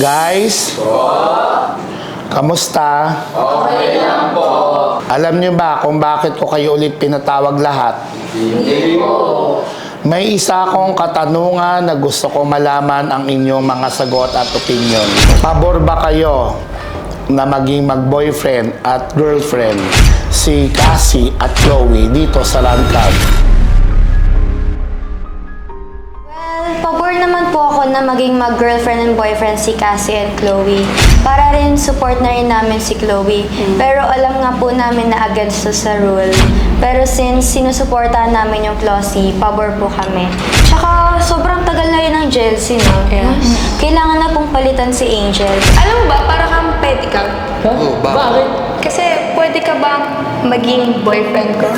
Guys? Kamusta? Okay lang po. Alam niyo ba kung bakit ko kayo ulit pinatawag lahat? Hindi po. May isa akong katanungan na gusto ko malaman ang inyong mga sagot at opinion. Pabor ba kayo na maging mag-boyfriend at girlfriend si Cassie at Chloe dito sa Land na maging mag-girlfriend and boyfriend si Cassie and Chloe. Para rin support na rin namin si Chloe. Pero alam nga po namin na against to sa rule. Pero since sinusuportahan namin yung Closie, pabor po kami. Tsaka sobrang tagal na rin ng jealousy, no? Yes. Kailangan na pong palitan si Angel. Alam mo ba, para kang pedicab. Oh, bakit? Kasi pwede ka ba maging boyfriend ko?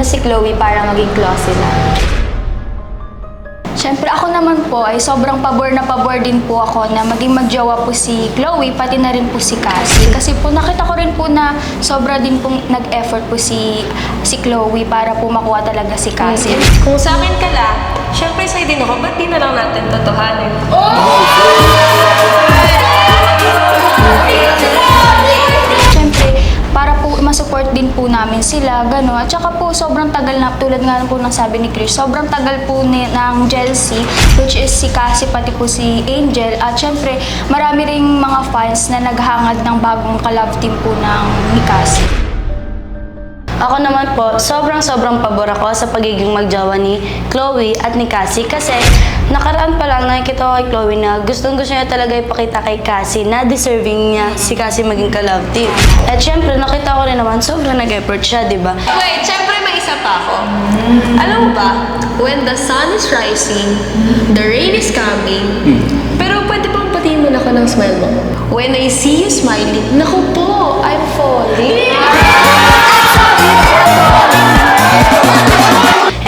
Na si Chloe para maging Closie na. Siyempre ako naman po ay sobrang pabor na pabor din po ako na maging magjowa po si Chloe, pati na rin po si Cassie. Kasi po nakita ko rin po na sobra din pong nag-effort po si, si Chloe para po makuha talaga si Cassie. Kung sa akin ka lang, syempre sa'yo din ako, ba't di na lang natin totohanin? Siyempre, namin sila, gano'n. At saka po, sobrang tagal na, tulad nga po ng sabi ni Chris, sobrang tagal po ni, ng jealousy, which is si Cassie, pati po si Angel. At siyempre, marami ring mga fans na naghangad ng bagong kalab team po ng ni Cassie. Ako naman po, sobrang-sobrang pabor ako sa pagiging magjawa ni Chloe at ni Cassie kasi nakaraan pa lang nakikita ko kay Chloe na gustong gusto niya talaga ipakita kay Cassie na deserving niya si Cassie maging ka-love team. At syempre, nakita ko rin naman sobrang nag-effort siya, di ba? Wait, syempre may isa pa ako. Alam mo ba, when the sun is rising, the rain is coming, pero pwede bang patiin mo na ako ng smile mo? When I see you smiling, naku po, I'm falling.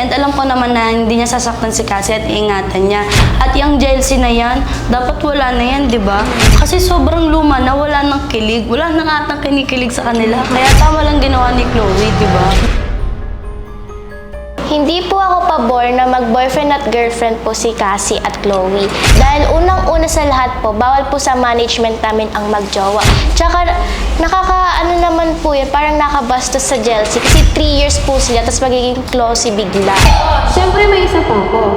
And alam ko naman na hindi niya sasaktan si Cassie at iingatan niya. At yung jealousy na yan, dapat wala na yan, di ba? Kasi sobrang luma na, wala nang kilig. Wala nang atang kinikilig sa kanila. Kaya tama lang ginawa ni Chloe, di ba? Hindi po ako pabor na mag-boyfriend at girlfriend po si Cassie at Chloe. Dahil unang-una sa lahat po, bawal po sa management namin ang magjowa. Tsaka, nakaka, ano naman po yun, parang nakabastos sa jealousy. Kasi 3 years po sila, tapos magiging closey bigla. Siyempre may isa pa ako.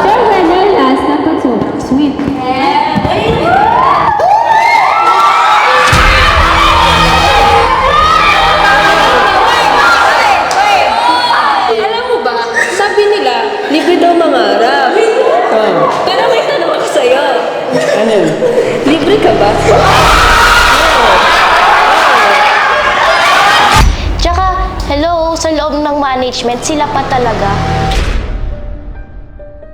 Siyempre, dahil last, dapat Libre ka ba? Tsaka, hello, sa loob ng management, sila pa talaga.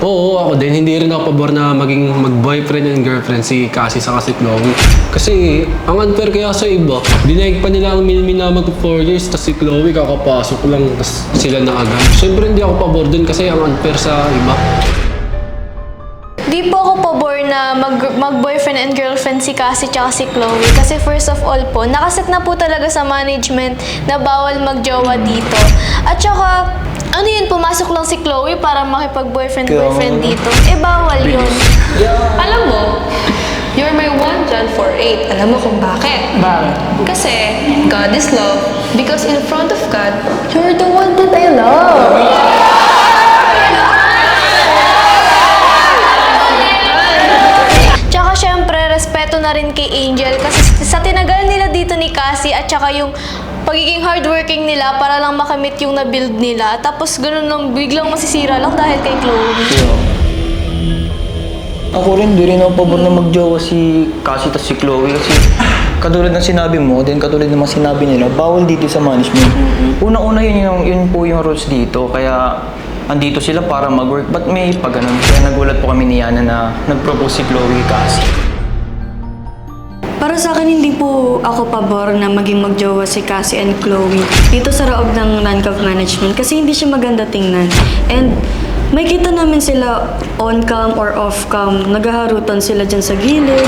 Oo, ako din. Hindi rin ako pabor na maging mag-boyfriend and girlfriend si Cassie sa si Chloe. Kasi, ang unfair kaya sa iba, dinaig pa nila ang minamag ko 4 years, tapos si Chloe kakapasok lang, tapos sila na agad. Siyempre hindi ako pabor dun kasi ang unfair sa iba. Di po ako pabor na mag, mag-boyfriend and girlfriend si Cassie tsaka si Chloe. Kasi first of all po, nakaset na po talaga sa management na bawal magjowa dito. At tsaka, ano yun, pumasok lang si Chloe para makipag-boyfriend-boyfriend dito. Eh, bawal yun. Alam mo, you're my one John 4.8. Alam mo kung bakit? Bakit? Kasi God is love. Because in front of God, you're the one that I love. Na rin kay Angel kasi sa tinagal nila dito ni Cassie at tsaka yung pagiging hardworking nila para lang makamit yung na-build nila. Tapos ganun lang, biglang masisira lang dahil kay Chloe. Ako rin, di rin ako pabor na magjowa si Cassie at si Chloe kasi katulad ng sinabi mo, din katulad ng mga sinabi nila, bawal dito sa management. Unang-una yun, yung, yun po yung rules dito, kaya andito sila para mag-work. Ba't may pag ganun? Kaya nagulat po kami ni Yana na nag-propose si Chloe Cassie. Para sa akin, hindi po ako pabor na maging magjowa si Cassie and Chloe dito sa loob ng Landcov Management kasi hindi siya maganda tingnan. And may kita namin sila on-cam or off-cam, naghaharutan sila dyan sa gilid.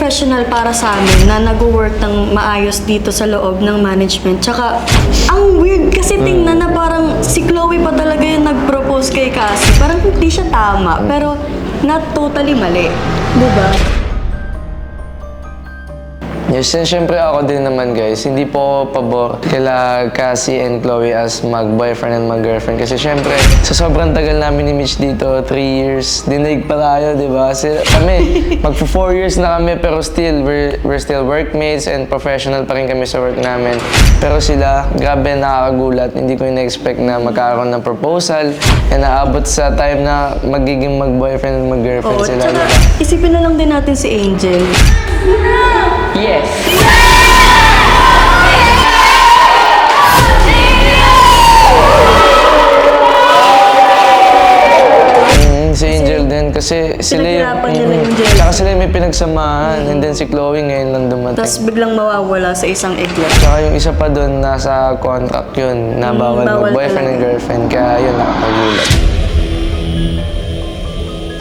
Professional para sa amin na nag-work ng maayos dito sa loob ng management. Tsaka, ang weird kasi tingnan na parang si Chloe pa talaga yung nag-propose kay Cassie. Parang hindi siya tama, pero not totally mali. Diba? Yes, and syempre ako din naman guys, hindi po pabor kila Cassie and Chloe as mag-boyfriend and mag-girlfriend. Kasi syempre, sa sobrang tagal namin ni Mitch dito, 3 years, dinig pa tayo, di ba? Kasi kami, magpo 4 years na kami, pero still, we're, we're still workmates and professional pa rin kami sa work namin. Pero sila, grabe nakakagulat. Hindi ko in-expect na magkakaroon ng proposal and naabot sa time na magiging mag-boyfriend and mag-girlfriend Oo, sila. tsaka di ba? isipin na lang din natin si Angel. Yes! Mm, si Angel din kasi sila yung... Pinaghirapan yung Mm, Angel. Tsaka sila yung may pinagsamahan. And then si Chloe ngayon lang dumating. Tapos biglang mawawala sa isang iglat. Tsaka yung isa pa doon, nasa contract yun, na bawal, bawal mag-boyfriend and talaga. girlfriend. Kaya yun, nakakagulat.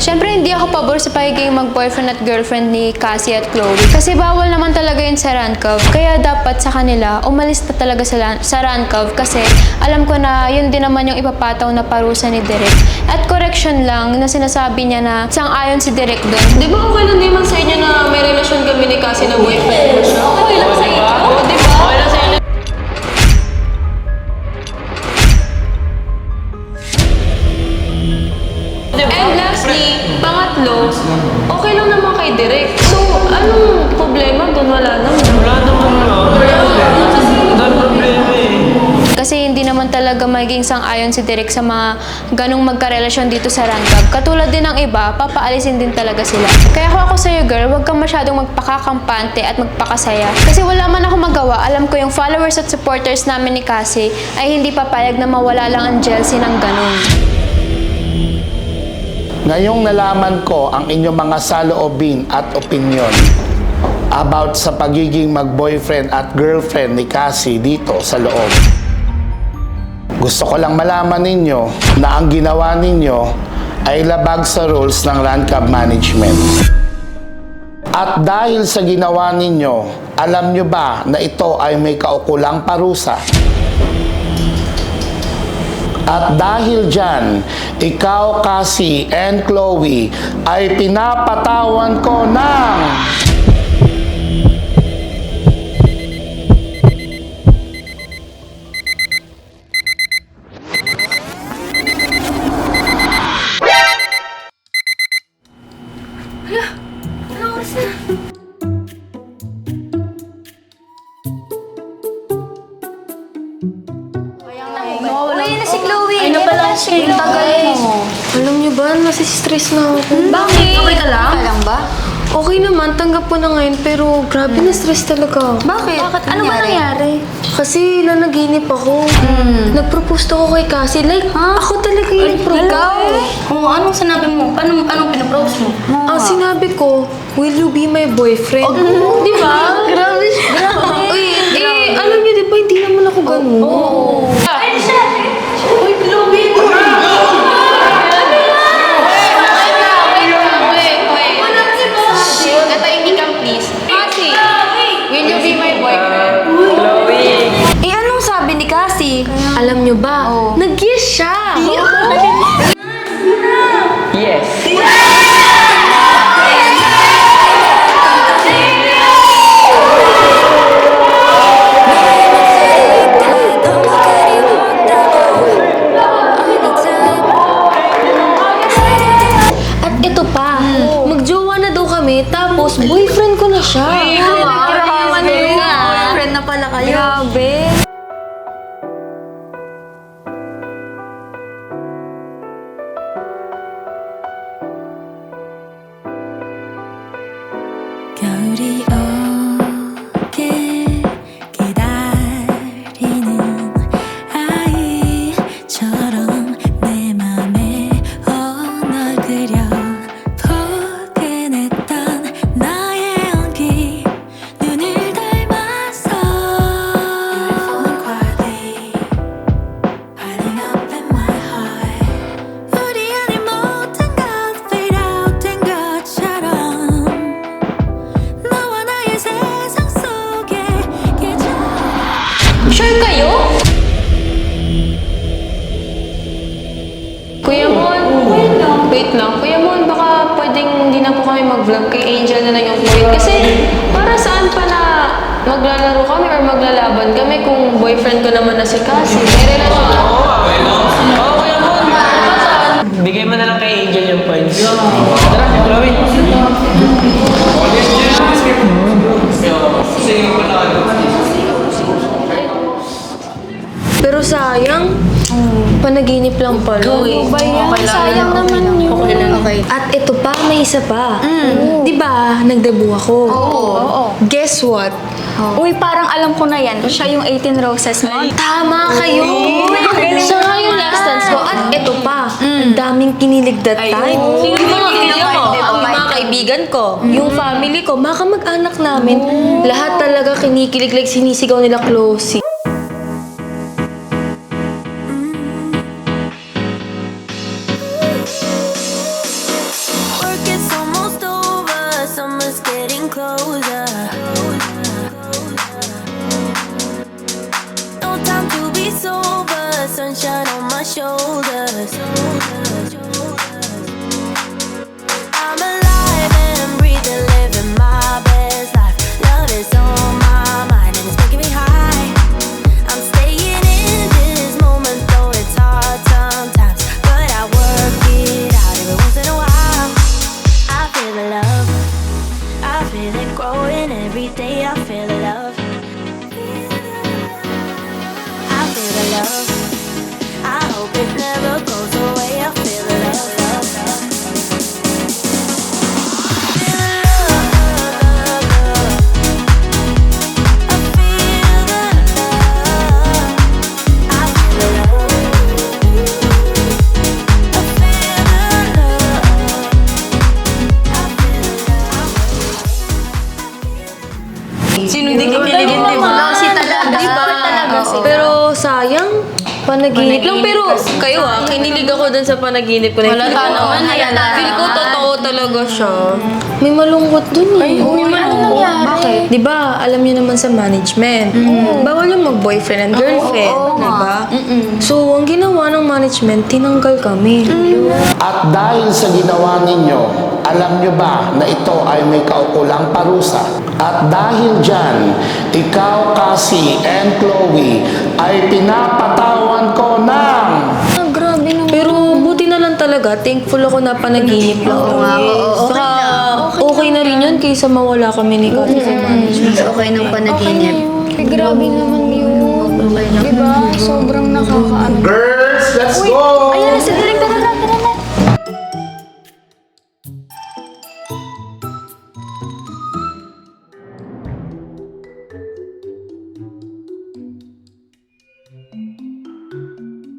Siyempre, hindi ako pabor sa pagiging mag-boyfriend at girlfriend ni Cassie at Chloe. Kasi bawal naman talaga yun sa Rancov. Kaya dapat sa kanila, umalis na talaga sa, sa Rancov. Kasi alam ko na yun din naman yung ipapataw na parusa ni Derek. At correction lang na sinasabi niya na sang-ayon si Derek doon. Di ba okay lang naman sa inyo na may relasyon kami ni Cassie na boyfriend? Okay lang sa inyo? Di ba? Okay lang sa Talaga magiging sang-ayon si Derek sa mga ganong magkarelasyon dito sa Rancov. Katulad din ng iba, papaalisin din talaga sila. Kaya kung ako sa'yo, girl, huwag kang masyadong magpakakampante at magpakasaya. Kasi wala man ako magawa, alam ko yung followers at supporters namin ni Cassie ay hindi papayag na mawala lang ang jealousy ng ganon. Ngayong nalaman ko ang inyong mga saloobin at opinion about sa pagiging mag-boyfriend at girlfriend ni Cassie dito sa loob. Gusto ko lang malaman ninyo na ang ginawa ninyo ay labag sa rules ng Rancab Management. At dahil sa ginawa ninyo, alam nyo ba na ito ay may kaukulang parusa? At dahil dyan, ikaw, Cassie, and Chloe ay pinapatawan ko ng... ba, nasi-stress na ako. Bakit? Okay ka lang? Okay lang ba? Okay naman, tanggap ko na ngayon, pero grabe na stress talaga. Bakit? Bakit? Ano ba nangyari? Kasi nanaginip ako. Nag-propose ako kay Cassie. Like, ako talaga yung propose. Ikaw? Oo, anong sinabi mo? Paano, anong pinapropose mo? Ang sinabi ko, will you be my boyfriend? Di ba? Grabe siya. Grabe. Uy, eh, alam niyo, di ba, hindi naman ako ganun. Oo. Tapos boyfriend ko na siya. Grabe. Sure kayo? Kuya oh, Mon, oh. wait lang. Wait lang. Kuya Mon, baka pwedeng hindi na po kami mag-vlog kay Angel na lang yung flight. Kasi para saan pa na maglalaro kami or maglalaban kami kung boyfriend ko naman na si Cassie. May relasyon ako. Oo, okay lang. Oo, Kuya Mon. Bigay mo na lang kay Angel yung points. Tara, Chloe. Oh, sige, pala. Sayang, panaginip lang pala. Ba yan? Sayang naman yun. Okay lang. Okay. At ito pa, may isa pa. Di ba, nagdebu ako? Oo. Guess what? Uy, parang alam ko na yan. Siya yung 18 roses mo. Tama kayo! Siya nga yung last dance ko. At ito pa, ang daming kinilig that time. Yung mga kaibigan ko, yung mga kaibigan ko, yung family ko, mga kamag-anak namin, lahat talaga kinikilig like sinisigaw nila close. Sino di ka kiligin, di ba? Si talaga. Talaga si Pero sayang, panaginip lang. Pero kayo ah, kinilig ako dun sa panaginip ko. Halata naman. halata. Talaga siya. May malungkot dun eh. Uy, ano nangyari? Bakit? Di ba, alam niyo naman sa management, bawal yung mag-boyfriend and girlfriend. di ba? So, ang ginawa ng management, tinanggal kami. At dahil sa ginawa ninyo, alam nyo ba na ito ay may kaukulang parusa? At dahil dyan, ikaw, Cassie, and Chloe ay pinapatawan ko talaga, thankful ako na panaginip lang kami. Saka, okay na rin yun kaysa mawala kami ni Kasi sa management. Okay ng panaginip. Ay, grabe naman yun. Diba? Sobrang nakakaano. Girls, let's go! Ayan, sa direct